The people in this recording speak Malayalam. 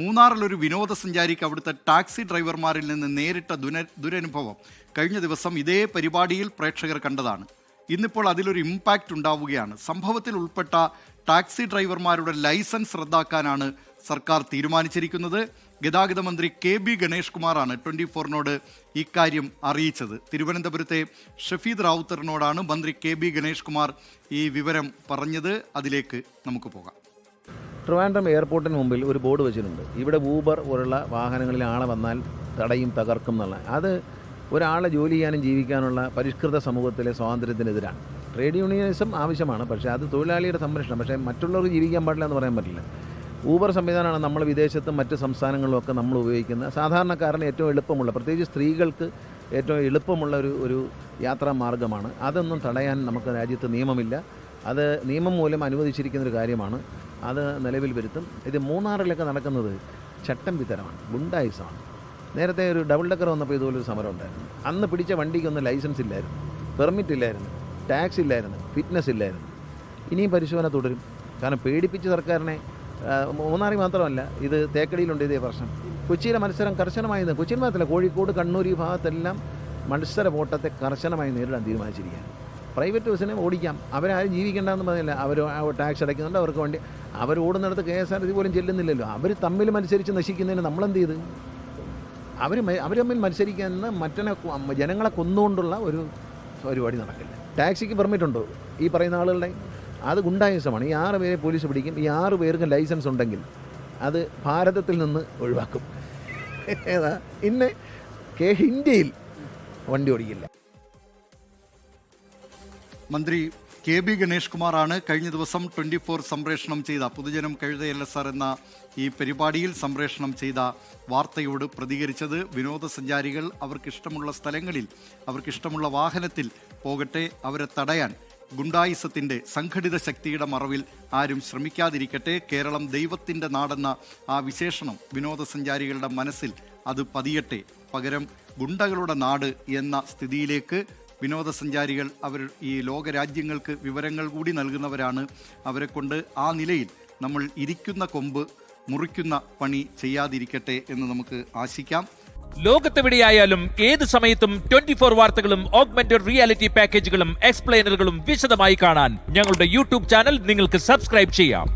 മൂന്നാറിൽ ഒരു വിനോദസഞ്ചാരിക്ക് അവിടുത്തെ ടാക്സി ഡ്രൈവർമാരിൽ നിന്ന് നേരിട്ട ദുന ദുരനുഭവം കഴിഞ്ഞ ദിവസം ഇതേ പരിപാടിയിൽ പ്രേക്ഷകർ കണ്ടതാണ്. ഇന്നിപ്പോൾ അതിലൊരു ഇമ്പാക്റ്റ് ഉണ്ടാവുകയാണ്. സംഭവത്തിൽ ഉൾപ്പെട്ട ടാക്സി ഡ്രൈവർമാരുടെ ലൈസൻസ് റദ്ദാക്കാനാണ് സർക്കാർ തീരുമാനിച്ചിരിക്കുന്നത്. ഗതാഗത മന്ത്രി കെ ബി ഗണേഷ് കുമാറാണ് ട്വന്റി ഫോറിനോട് ഇക്കാര്യം അറിയിച്ചത്. തിരുവനന്തപുരത്തെ ഷഫീദ് റാവുത്തറിനോടാണ് മന്ത്രി കെ ബി ഗണേഷ് കുമാർ ഈ വിവരം പറഞ്ഞത്. അതിലേക്ക് നമുക്ക് പോകാം. ട്രിവാൻഡ്രം എയർപോർട്ടിന് മുമ്പിൽ ഒരു ബോർഡ് വെച്ചിട്ടുണ്ട്. ഇവിടെ ഊബർ പോലുള്ള വാഹനങ്ങളിൽ ആളെ വന്നാൽ തടയും തകർക്കും എന്നുള്ള. അത് ഒരാളെ ജോലി ചെയ്യാനും ജീവിക്കാനുള്ള പരിഷ്കൃത സമൂഹത്തിലെ സ്വാതന്ത്ര്യത്തിനെതിരാണ്. ട്രേഡ് യൂണിയനിസം ആവശ്യമാണ് പക്ഷേ അത് തൊഴിലാളിയുടെ സംരക്ഷണം. പക്ഷേ മറ്റുള്ളവർക്ക് ജീവിക്കാൻ പാടില്ല എന്ന് പറയാൻ പറ്റില്ല. ഊബർ സംവിധാനമാണ് നമ്മൾ വിദേശത്തും മറ്റ് സംസ്ഥാനങ്ങളിലുമൊക്കെ നമ്മൾ ഉപയോഗിക്കുന്ന സാധാരണക്കാരന് ഏറ്റവും എളുപ്പമുള്ള പ്രത്യേകിച്ച് സ്ത്രീകൾക്ക് ഏറ്റവും എളുപ്പമുള്ള ഒരു ഒരു യാത്രാ മാർഗമാണ് അതൊന്നും തടയാൻ നമുക്ക് രാജ്യത്ത് നിയമമില്ല. അത് നിയമം മൂലം അനുവദിച്ചിരിക്കുന്നൊരു കാര്യമാണ്. അത് നിലവിൽ വരുത്തും. ഇത് മൂന്നാറിലൊക്കെ നടക്കുന്നത് ചട്ടം വിതരമാണ് ഗുണ്ടായുസമാണ്. നേരത്തെ ഒരു ഡബിൾ ഡക്കർ വന്നപ്പോൾ ഇതുപോലൊരു സമരം ഉണ്ടായിരുന്നു. അന്ന് പിടിച്ച വണ്ടിക്കൊന്നും ലൈസൻസ് ഇല്ലായിരുന്നു പെർമിറ്റ് ഇല്ലായിരുന്നു ടാക്സ് ഇല്ലായിരുന്നു ഫിറ്റ്നസ് ഇല്ലായിരുന്നു. ഇനിയും പരിശോധന തുടരും. കാരണം പേടിപ്പിച്ച് സർക്കാരിനെ മൂന്നാറിൽ മാത്രമല്ല ഇത് തേക്കടിയിലുണ്ട് ഇതേ പ്രശ്നം. കൊച്ചിയിലെ മത്സരം കർശനമായി കൊച്ചിയിൽ മാത്രമല്ല കോഴിക്കോട് കണ്ണൂർ ഈ ഭാഗത്തെല്ലാം മത്സര ഓട്ടത്തെ കർശനമായി നേരിടാൻ തീരുമാനിച്ചിരിക്കുകയാണ്. പ്രൈവറ്റ് ബസ്സിനെ ഓടിക്കാം. അവരാരും ജീവിക്കേണ്ടതെന്ന് പറഞ്ഞില്ല. അവർ ടാക്സ് അടയ്ക്കുന്നുണ്ട് അവർക്ക് വേണ്ടി. അവർ ഓടുന്നിടത്ത് കെ എസ് ആർ ടി പോലും ചെല്ലുന്നില്ലല്ലോ. അവർ തമ്മിൽ മത്സരിച്ച് നശിക്കുന്നതിന് നമ്മളെന്ത് ചെയ്ത്? അവർ അവർ തമ്മിൽ മത്സരിക്കുന്ന മറ്റനെ ജനങ്ങളെ കൊന്നുകൊണ്ടുള്ള ഒരു പരിപാടി നടക്കില്ല. ടാക്സിക്ക് പെർമിറ്റ് ഉണ്ടോ? ഈ പറയുന്ന ആളുകളുടെ? അത് ഗുണ്ടായുസമാണ്. ഈ ആറ് പേരെ പോലീസ് പിടിക്കും. ഈ ആറ് പേർക്ക് ലൈസൻസ് ഉണ്ടെങ്കിൽ അത് ഭാരതത്തിൽ നിന്ന് ഒഴിവാക്കും. ഏതാ? ഇന്ന് ഇന്ത്യയിൽ വണ്ടി ഓടിക്കില്ല. മന്ത്രി കെ ബി ഗണേഷ് കുമാറാണ് കഴിഞ്ഞ ദിവസം ട്വന്റി ഫോർ സംപ്രേഷണം ചെയ്ത പൊതുജനം കഴുതയല്ല സാർ എന്ന ഈ പരിപാടിയിൽ സംപ്രേഷണം ചെയ്ത വാർത്തയോട് പ്രതികരിച്ചത് വിനോദസഞ്ചാരികൾ അവർക്കിഷ്ടമുള്ള സ്ഥലങ്ങളിൽ അവർക്കിഷ്ടമുള്ള വാഹനത്തിൽ പോകട്ടെ അവരെ തടയാൻ ഗുണ്ടായിസത്തിന്റെ സംഘടിത ശക്തിയുടെ മറവിൽ ആരും ശ്രമിക്കാതിരിക്കട്ടെ കേരളം ദൈവത്തിന്റെ നാടെന്ന ആ വിശേഷണം വിനോദസഞ്ചാരികളുടെ മനസ്സിൽ അത് പതിയട്ടെ. പകരം ഗുണ്ടകളുടെ നാട് എന്ന സ്ഥിതിയിലേക്ക് വിനോദസഞ്ചാരികൾ അവർ ഈ ലോകരാജ്യങ്ങൾക്ക് വിവരങ്ങൾ കൂടി നൽകുന്നവരാണ് അവരെ കൊണ്ട് ആ നിലയിൽ നമ്മൾ ഇരിക്കുന്ന കൊമ്പ് മുറിക്കുന്ന പണി ചെയ്യാതിരിക്കട്ടെ എന്ന് നമുക്ക് ആശിക്കാം. ലോകത്തെവിടെയായാലും ഏത് സമയത്തും ട്വന്റി ഫോർ വാർത്തകളും ഓഗ്മെന്റഡ് റിയാലിറ്റി പാക്കേജുകളും എക്സ്പ്ലെയിനറുകളും വിശദമായി കാണാൻ ഞങ്ങളുടെ യൂട്യൂബ് ചാനൽ നിങ്ങൾക്ക് സബ്സ്ക്രൈബ് ചെയ്യാം.